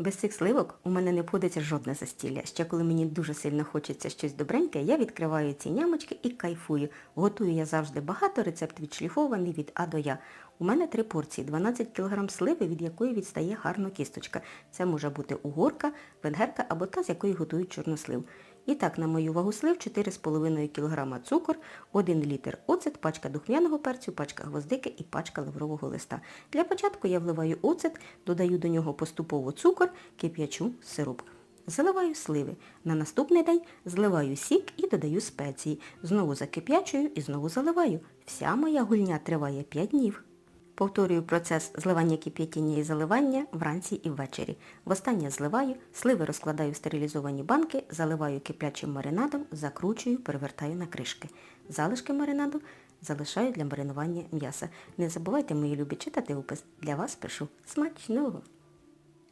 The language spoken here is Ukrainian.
Без цих сливок у мене не входиться жодне застілля. Ще коли мені дуже сильно хочеться щось добреньке, я відкриваю ці нямочки і кайфую. Готую я завжди багато, рецепт відшліфований від А до Я. У мене три порції, 12 кг сливи, від якої відстає гарно кісточка. Це може бути угорка, венгерка або та, з якої готують чорнослив. І так, на мою вагу слив 4,5 кг цукор, 1 літр оцет, пачка духмяного перцю, пачка гвоздики і пачка лаврового листа. Для початку я вливаю оцет, додаю до нього поступово цукор, кип'ячу сироп. Заливаю сливи. На наступний день зливаю сік і додаю спеції. Знову закип'ячую і знову заливаю. Вся моя гульня триває 5 днів. Повторюю процес зливання кип'ятіння і заливання вранці і ввечері. Востаннє зливаю, сливи розкладаю в стерилізовані банки, заливаю киплячим маринадом, закручую, перевертаю на кришки. Залишки маринаду залишаю для маринування м'яса. Не забувайте, мої любі, читати опис. Для вас пишу смачного!